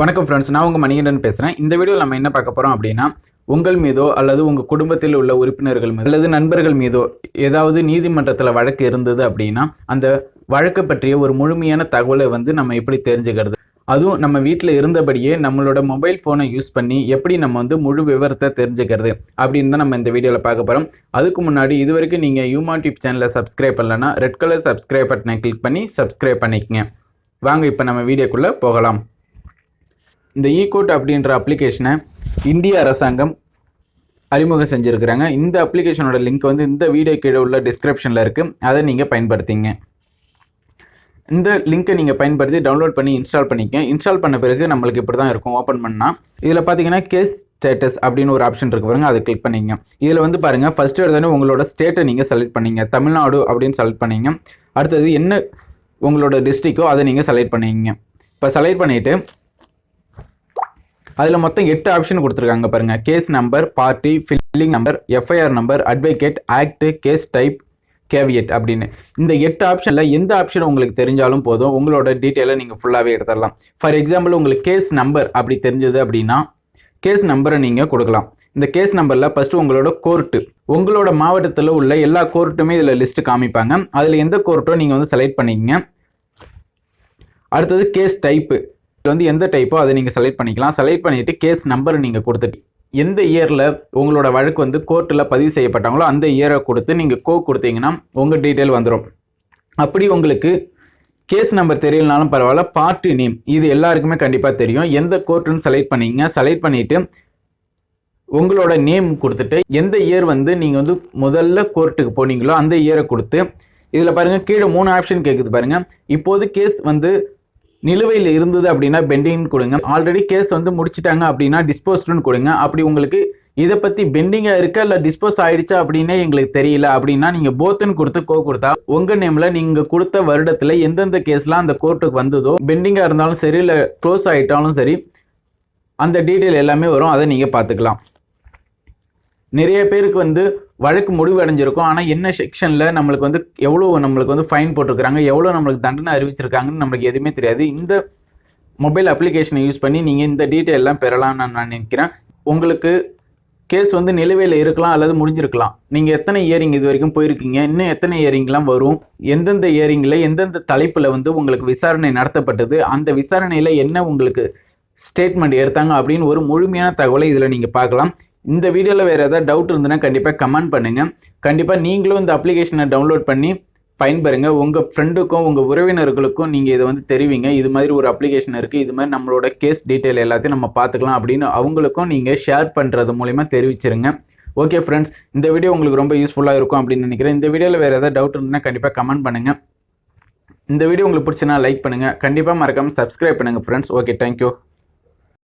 வணக்கம் ஃப்ரெண்ட்ஸ் நான் உங்கள் மணிகண்டன் பேசுகிறேன் இந்த வீடியோவில் நம்ம என்ன பார்க்க போகிறோம் அப்படின்னா உங்கள் மீதோ அல்லது உங்கள் குடும்பத்தில் உள்ள உறுப்பினர்கள் மீதோ அல்லது நண்பர்கள் மீதோ ஏதாவது நீதிமன்றத்தில் வழக்கு இருந்தது அப்படின்னா அந்த வழக்கு பற்றிய ஒரு முழுமையான தகவலை வந்து நம்ம எப்படி தெரிஞ்சுக்கிறது? அதுவும் நம்ம வீட்டில் இருந்தபடியே நம்மளோட மொபைல் ஃபோனை யூஸ் பண்ணி எப்படி நம்ம வந்து முழு விவரத்தை தெரிஞ்சுக்கிறது அப்படின்னு தான் நம்ம இந்த வீடியோவில் பார்க்க போகிறோம் அதுக்கு முன்னாடி இது வரைக்கும் நீங்கள் யூமான் டியூப் சேனலை சப்ஸ்கிரைப் பண்ணலன்னா ரெட் கலர் சப்ஸ்கிரைப் பட்டனை கிளிக் பண்ணி சப்ஸ்கிரைப் பண்ணிக்கங்க. வாங்க இப்போ நம்ம வீடியோக்குள்ளே போகலாம். இந்த ஈகோட் அப்படின்ற அப்ளிகேஷனை இந்திய அரசாங்கம் அறிமுகம் செஞ்சுருக்கிறாங்க. இந்த அப்ளிகேஷனோட லிங்க் வந்து இந்த வீடியோ கீழே உள்ள டிஸ்கிரிப்ஷனில் இருக்குது அதை நீங்கள் பயன்படுத்திங்க. இந்த லிங்க்கை நீங்கள் பயன்படுத்தி டவுன்லோட் பண்ணி இன்ஸ்டால் பண்ணிக்க இன்ஸ்டால் பண்ண பிறகு நம்மளுக்கு இப்படி தான் இருக்கும். ஓப்பன் பண்ணால் இதில் பார்த்தீங்கன்னா கேஸ் ஸ்டேட்டஸ் அப்படின்னு ஒரு ஆப்ஷன் இருக்கு பாருங்க. அதை கிளிக் பண்ணிங்க இதில் வந்து பாருங்கள் ஃபஸ்ட்டு எடுத்தோடனே உங்களோட ஸ்டேட்டை நீங்கள் செலக்ட் பண்ணிங்க. தமிழ்நாடு அப்படின்னு செலக்ட் பண்ணிங்க. அடுத்தது என்ன உங்களோட டிஸ்ட்ரிக்கோ அதை நீங்கள் செலக்ட் பண்ணிங்க இப்போ செலக்ட் பண்ணிவிட்டு அதில் மொத்தம் எட்டு ஆப்ஷன் கொடுத்துருக்காங்க பாருங்கள் case number party filing number FIR number advocate act case type caveat அப்படின்னு. இந்த எட்டு ஆப்ஷனில் எந்த ஆப்ஷன் உங்களுக்கு தெரிஞ்சாலும் போதும். உங்களோட டீட்டெயிலை நீங்கள் ஃபுல்லாகவே எடுத்துடலாம். ஃபார் எக்ஸாம்பிள் உங்களுக்கு கேஸ் நம்பர் அப்படி தெரிஞ்சது அப்படின்னா கேஸ் நம்பரை நீங்கள் கொடுக்கலாம். இந்த கேஸ் நம்பரில் ஃபஸ்ட்டு உங்களோட கோர்ட்டு உங்களோட மாவட்டத்தில் உள்ள எல்லா கோர்ட்டுமே இதில் லிஸ்ட்டு காமிப்பாங்க. அதில் எந்த கோர்ட்டோ நீங்கள் வந்து செலக்ட் பண்ணிக்கங்க. அடுத்தது கேஸ் டைப்பு இதில் வந்து எந்த டைப்போ அதை நீங்கள் செலக்ட் பண்ணிக்கலாம். செலக்ட் பண்ணிவிட்டு கேஸ் நம்பர் நீங்கள் கொடுத்துட்டு எந்த இயரில் உங்களோட வழக்கு வந்து கோர்ட்டில் பதிவு செய்யப்பட்டாங்களோ அந்த இயரை கொடுத்து நீங்கள் கோ கொடுத்தீங்கன்னா உங்கள் டீட்டெயில் வந்துடும் அப்படி உங்களுக்கு கேஸ் நம்பர் தெரியலனாலும் பரவாயில்ல பார்ட்டி நேம் இது எல்லாருக்குமே கண்டிப்பாக தெரியும். எந்த கோர்ட்டுன்னு செலக்ட் பண்ணீங்க செலக்ட் பண்ணிவிட்டு உங்களோட நேம் கொடுத்துட்டு எந்த இயர் வந்து நீங்கள் வந்து முதல்ல கோர்ட்டுக்கு போனீங்களோ அந்த இயரை கொடுத்து இதில் பாருங்கள் கீழே மூணு ஆப்ஷன் கேட்குது பாருங்கள் இப்போது கேஸ் வந்து நிலுவையில் இருந்தது அப்படின்னா பெண்டிங் கொடுங்க. ஆல்ரெடி கேஸ் வந்து முடிச்சிட்டாங்க அப்படின்னா டிஸ்போஸ்டுன்னு கொடுங்க. அப்படி உங்களுக்கு இதை பற்றி பெண்டிங்காக இருக்கா இல்லை டிஸ்போஸ் ஆயிடுச்சா அப்படின்னே எங்களுக்கு தெரியல. அப்படின்னா நீங்கள் போத்துன்னு கொடுத்து கோ கொடுத்தா உங்கள் நேமில் நீங்கள் கொடுத்த வருடத்தில் எந்தெந்த கேஸ்லாம் அந்த கோர்ட்டுக்கு வந்ததோ பெண்டிங்காக இருந்தாலும் சரி இல்லை க்ளோஸ் ஆகிட்டாலும் சரி அந்த டீட்டெயில் எல்லாமே வரும். அதை நீங்கள் பார்த்துக்கலாம். நிறைய பேருக்கு வந்து வழக்கு முடிவு அடைஞ்சிருக்கும் ஆனால் என்ன செக்ஷனில் நம்மளுக்கு வந்து எவ்வளோ நம்மளுக்கு வந்து ஃபைன் போட்டிருக்கிறாங்க எவ்வளோ நம்மளுக்கு தண்டனை அறிவிச்சிருக்காங்கன்னு நம்மளுக்கு எதுவுமே தெரியாது. இந்த மொபைல் அப்ளிகேஷனை யூஸ் பண்ணி நீங்கள் இந்த டீட்டெயிலெலாம் பெறலாம்னு நான் நினைக்கிறேன். உங்களுக்கு கேஸ் வந்து நிலுவையில் இருக்கலாம் அல்லது முடிஞ்சிருக்கலாம். நீங்கள் எத்தனை இயரிங் இது வரைக்கும் போயிருக்கீங்க? இன்னும் எத்தனை இயரிங்லாம் வரும்? எந்தெந்த இயரிங்கில் எந்தெந்த தலைப்பில் வந்து உங்களுக்கு விசாரணை நடத்தப்பட்டது? அந்த விசாரணையில் என்ன உங்களுக்கு ஸ்டேட்மெண்ட் எடுத்தாங்க அப்படின்னு ஒரு முழுமையான தகவலை இதில் நீங்கள் பார்க்கலாம். இந்த வீடியோவில் வேறு ஏதாவது டவுட் இருந்ததுன்னா கண்டிப்பாக கமெண்ட் பண்ணுங்கள் கண்டிப்பாக நீங்களும் இந்த அப்ளிகேஷனை டவுன்லோட் பண்ணி பயன்பெறுங்க. உங்கள் ஃப்ரெண்டுக்கும் உங்கள் உறவினர்களுக்கும் நீங்கள் இதை வந்து தெரிவிங்க. இது மாதிரி ஒரு அப்ளிகேஷன் இருக்குது இது மாதிரி நம்மளோட கேஸ் டீட்டெயில் எல்லாத்தையும் நம்ம பார்த்துக்கலாம் அப்படின்னு அவங்களுக்கும் நீங்கள் ஷேர் பண்ணுறது மூலிமா தெரிவிச்சிருங்க. ஓகே ஃப்ரெண்ட்ஸ் இந்த வீடியோ உங்களுக்கு ரொம்ப யூஸ்ஃபுல்லாக இருக்கும் அப்படின்னு நினைக்கிறேன். இந்த வீடியோவில் வேறு ஏதாவது டவுட் இருந்ததுன்னா கண்டிப்பாக கமெண்ட் பண்ணுங்கள் இந்த வீடியோ உங்களுக்கு பிடிச்சினா லைக் பண்ணுங்கள் கண்டிப்பாக மறக்காமல் சப்ஸ்கிரைப் பண்ணுங்கள் ஃப்ரெண்ட்ஸ் ஓகே தேங்க்யூ